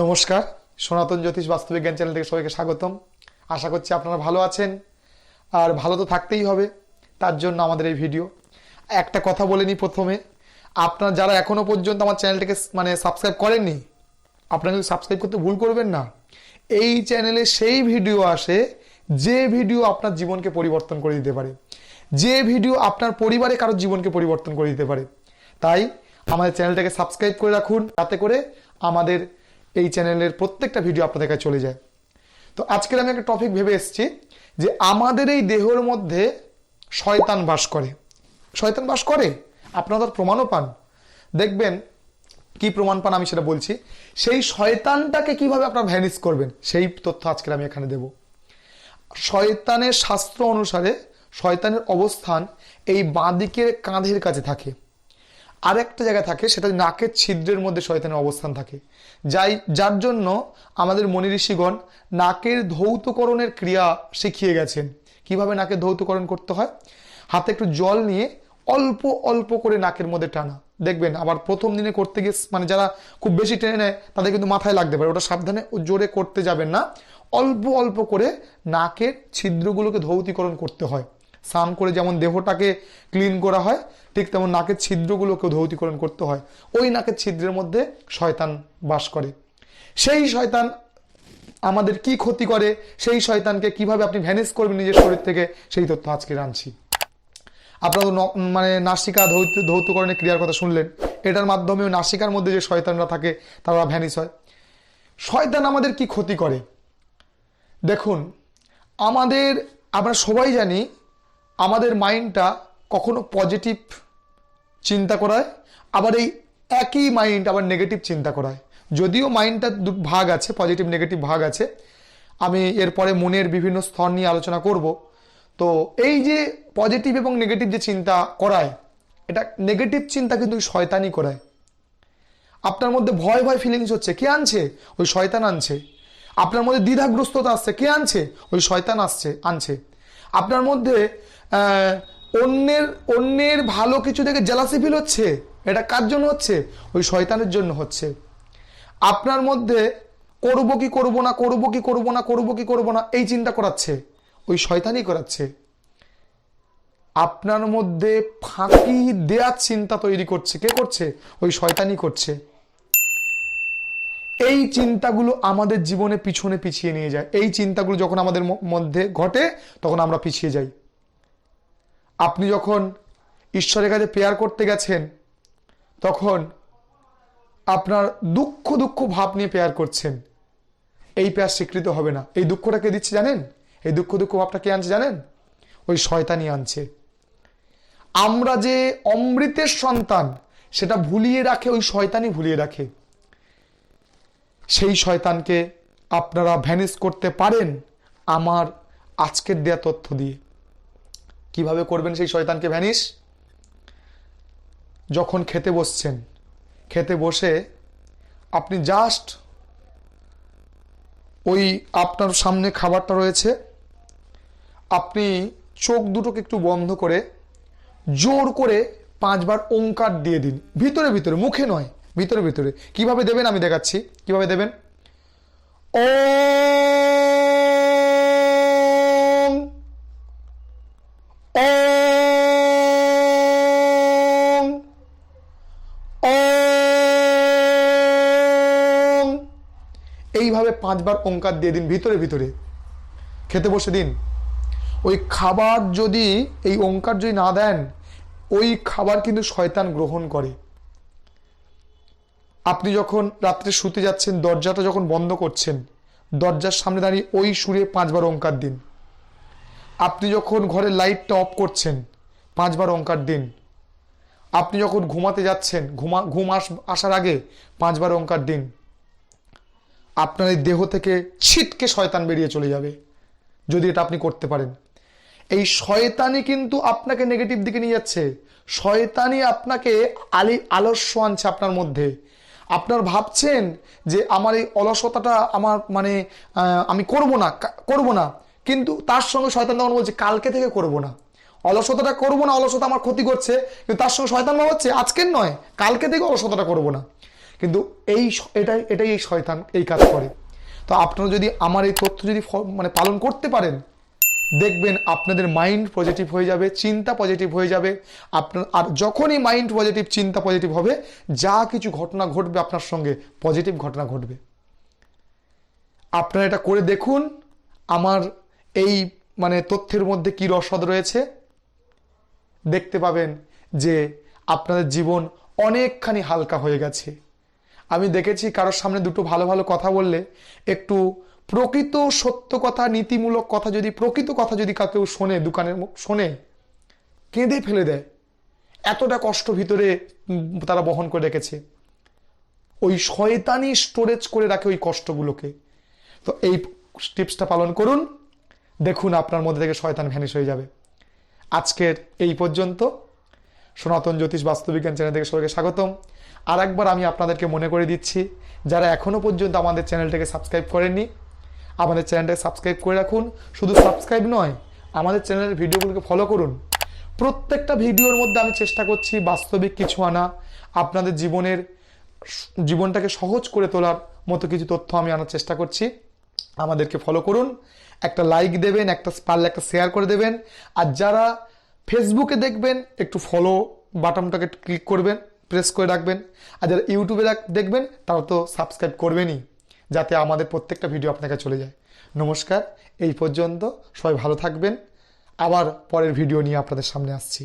নমস্কার, সনাতন জ্যোতিষ বাস্তবিজ্ঞান চ্যানেল থেকে সবাইকে স্বাগতম। আশা করছি আপনারা ভালো আছেন আর ভালো তো থাকতেই হবে, তার জন্য আমাদের এই ভিডিও। একটা কথা বলে নিই প্রথমে, আপনারা যারা এখনও পর্যন্ত আমার চ্যানেলটাকে মানে সাবস্ক্রাইব করেননি, আপনারা কিন্তু সাবস্ক্রাইব করতে ভুল করবেন না। এই চ্যানেলে সেই ভিডিও আসে যে ভিডিও আপনার জীবনকে পরিবর্তন করে দিতে পারে, যে ভিডিও আপনার পরিবারে কারোর জীবনকে পরিবর্তন করে দিতে পারে, তাই আমাদের চ্যানেলটাকে সাবস্ক্রাইব করে রাখুন, যাতে করে আমাদের এই চ্যানেলের প্রত্যেকটা ভিডিও আপনাদের কাছে চলে যায়। তো আজকের আমি একটা টপিক ভেবে এসেছি যে আমাদের এই দেহর মধ্যে শয়তান বাস করে। শয়তান বাস করে? আপনারা তার প্রমাণও পান। দেখবেন কি প্রমাণ পান আমি সেটা বলছি। সেই শয়তানটাকে কীভাবে আপনারা ভ্যানিস করবেন, সেই তথ্য আজকের আমি এখানে দেব। শয়তানের শাস্ত্র অনুসারে শয়তানের অবস্থান এই বাঁদিকের কাঁধের কাছে থাকে। আরেকটা জায়গা থাকে, সেটা নাকের ছিদ্রের মধ্যে শয়তানের অবস্থান থাকে। যাই, যার জন্য আমাদের মনি ঋষিগণ নাকের ধৌতকরণের ক্রিয়া শিখিয়ে গেছেন। কীভাবে নাকের ধৌতকরণ করতে হয়? হাতে একটু জল নিয়ে অল্প অল্প করে নাকের মধ্যে টানা। দেখবেন, আবার প্রথম দিনে করতে গিয়ে মানে যারা খুব বেশি টেনে নেয়, তাদের কিন্তু মাথায় লাগতে পারে। ওটা সাবধানে জোরে করতে যাবেন না। অল্প অল্প করে নাকের ছিদ্রগুলোকে ধৌতিকরণ করতে হয়। স্নান করে যেমন দেহটাকে ক্লিন করা হয়, ঠিক তেমন নাকের ছিদ্রগুলোকেও ধৌতিকরণ করতে হয়। ওই নাকের ছিদ্রের মধ্যে শয়তান বাস করে। সেই শয়তান আমাদের কি ক্ষতি করে? সেই শয়তানকে কীভাবে আপনি ভ্যানিস করবেন নিজের শরীর থেকে? সেই তথ্য আজকে আনছি আপনারা তো মানে নাসিকা ধৌত ধৌতকরণের ক্রিয়ার কথা শুনলেন। এটার মাধ্যমেও নাসিকার মধ্যে যে শয়তানরা থাকে, তারা ভ্যানিস হয়। শয়তান আমাদের কি ক্ষতি করে? দেখুন, আমাদের, আমরা সবাই জানি আমাদের মাইন্ডটা কখনো পজিটিভ চিন্তা করায়, আবার এই একই মাইন্ড আবার নেগেটিভ চিন্তা করায়। যদিও মাইন্ডটা দু ভাগ আছে পজিটিভ নেগেটিভ ভাগ আছে, আমি এরপরে মনের বিভিন্ন স্তর নিয়ে আলোচনা করব। তো এই যে পজিটিভ এবং নেগেটিভ যে চিন্তা করায়, এটা নেগেটিভ চিন্তা কিন্তু শয়তানি করায়। আপনার মধ্যে ভয় ভয় ফিলিংস হচ্ছে। কে আনছে? ওই শয়তান আনছে। আপনার মধ্যে দ্বিধাগ্রস্ততা আসছে। কে আনছে? ওই শয়তান আসছে, আনছে। আপনার মধ্যে অন্যের অন্যের ভালো কিছু দেখে জেলাসি ফিল হচ্ছে? এটা কার জন্য হচ্ছে? ওই শয়তানের জন্য হচ্ছে। আপনার মধ্যে করব কি করব না, করব কি করব না, করব কি করব না, এই চিন্তা করাচ্ছে। ওই শয়তানই করাচ্ছে। আপনার মধ্যে ফাঁকি দেওয়ার চিন্তা তৈরি করছে। কে করছে? ওই শয়তানি করছে। এই চিন্তাগুলো আমাদের জীবনে পিছনে পিছিয়ে নিয়ে যায়। এই চিন্তাগুলো যখন আমাদের মধ্যে ঘটে, তখন আমরা পিছিয়ে যাই। আপনি যখন ঈশ্বরের কাছে প্রেয়ার করতে গেছেন, তখন আপনার দুঃখ দুঃখ ভাব নিয়ে প্রেয়ার করছেন। এই প্রেয়ার স্বীকৃত হবে না। এই দুঃখটা কে দিচ্ছে জানেন? এই দুঃখ দুঃখ ভাবটা কে আনছে জানেন? ওই শয়তানি আনছে। আমরা যে অমৃতের সন্তান, সেটা ভুলিয়ে রাখে, ওই শয়তানি ভুলিয়ে রাখে। সেই শয়তানকে আপনারা ভ্যানিস করতে পারেন আমার আজকের দেয়া তথ্য দিয়ে। কীভাবে করবেন সেই শয়তানকে ভ্যানিস যখন খেতে বসছেন, খেতে বসে আপনি জাস্ট ওই আপনার সামনে খাবারটা রয়েছে, আপনি চোখ দুটোকে একটু বন্ধ করে জোর করে পাঁচবার ওঙ্কার দিয়ে দিন। ভিতরে ভিতরে, মুখে নয়। ভিতরে ভিতরে। কীভাবে দেবেন আমি দেখাচ্ছি। কীভাবে দেবেন? ওম এইভাবে পাঁচবার ওঙ্কার দিয়ে দিন ভিতরে ভিতরে। খেতে বসে দিন। ওই খাবার যদি, এই ওঙ্কার যদি না দেন, ওই খাবার কিন্তু শয়তান গ্রহণ করে। আপনি যখন রাত্রে শুতে যাচ্ছেন, দরজাটা যখন বন্ধ করছেন, দরজার সামনে দাঁড়িয়ে ওই সুরে পাঁচবার অঙ্কার দিন। আপনি যখন ঘরের লাইটটা অফ করছেন, পাঁচবার অঙ্কার দিন। আপনি যখন ঘুমাতে যাচ্ছেন, ঘুমা, ঘুম আস- আসার আগে পাঁচবার অঙ্কার দিন। আপনার এই দেহ থেকে ছিটকে শয়তান বেরিয়ে চলে যাবে, যদি এটা আপনি করতে পারেন। এই শয়তানি কিন্তু আপনাকে নেগেটিভ দিকে নিয়ে যাচ্ছে। শয়তানি আপনাকে আলি, আলস্য আনছে আপনার মধ্যে। আপনার ভাবছেন যে আমার এই অলসতাটা আমার মানে আমি করব না করব না। কিন্তু তার সঙ্গে শয়তান তখন বলছে, কালকে থেকে করব না। অলসতাটা করব না, অলসতা আমার ক্ষতি করছে, কিন্তু তার সঙ্গে শয়তান ভাবাচ্ছে আজকের নয়, কালকে থেকে অলসতাটা করব না। কিন্তু এই এটাই এটাই এই শয়তান এই কাজ করে। তো আপনারা যদি আমার এই তথ্য যদি মানে পালন করতে পারেন দেখবেন আপনাদের মাইন্ড পজিটিভ হয়ে যাবে, চিন্তা পজিটিভ হয়ে যাবে। আপনার, আর যখনই মাইন্ড পজিটিভ চিন্তা পজিটিভ হবে, যা কিছু ঘটনা ঘটবে আপনার সঙ্গে পজিটিভ ঘটনা ঘটবে। আপনারা এটা করে দেখুন, আমার এই মানে তথ্যের মধ্যে কি রসদ রয়েছে। দেখতে পাবেন যে আপনাদের জীবন অনেকখানি হালকা হয়ে গেছে। আমি দেখেছি কারোর সামনে দুটো ভালো ভালো কথা বললে একটু প্রকৃত সত্য কথা, নীতিমূলক কথা যদি, প্রকৃত কথা যদি কাউকে শোনে, দোকানের শোনে, কেঁদে ফেলে দেয়। এতটা কষ্ট ভিতরে তারা বহন করে রেখেছে। ওই শয়তানি স্টোরেজ করে রাখে ওই কষ্টগুলোকে। তো এই টিপসটা পালন করুন। দেখুন আপনার মধ্যে থেকে শয়তান ভ্যানিশ হয়ে যাবে। আজকের এই পর্যন্ত। সনাতন জ্যোতিষ বাস্তুবিজ্ঞান চ্যানেল থেকে সবাইকে স্বাগতম। আর একবার আমি আপনাদেরকে মনে করে দিচ্ছি, যারা এখনও পর্যন্ত আমাদের চ্যানেলটাকে সাবস্ক্রাইব করেননি আমাদের চ্যানেলটাকে সাবস্ক্রাইব করে রাখুন। শুধু সাবস্ক্রাইব নয়, আমাদের চ্যানেলের ভিডিওগুলোকে ফলো করুন। প্রত্যেকটা ভিডিওর মধ্যে আমি চেষ্টা করছি বাস্তবিক কিছু আনা, আপনাদের জীবনের জীবনটাকে সহজ করে তোলার মতো কিছু তথ্য আমি আনার চেষ্টা করছি। আমাদেরকে ফলো করুন, একটা লাইক দেবেন, একটা পারলে একটা শেয়ার করে দেবেন। আর যারা ফেসবুকে দেখবেন, একটু ফলো বাটনটাকে ক্লিক করবেন প্রেস করে রাখবেন। আর যারা ইউটিউবে দেখবেন, তারা তো সাবস্ক্রাইব করবেনই। যাতে আমাদের প্রত্যেকটা ভিডিও আপনাকে চলে যায়। নমস্কার, এই পর্যন্ত সবাই ভালো থাকবেন। আবার পরের ভিডিও নিয়ে আপনাদের সামনে আসছি।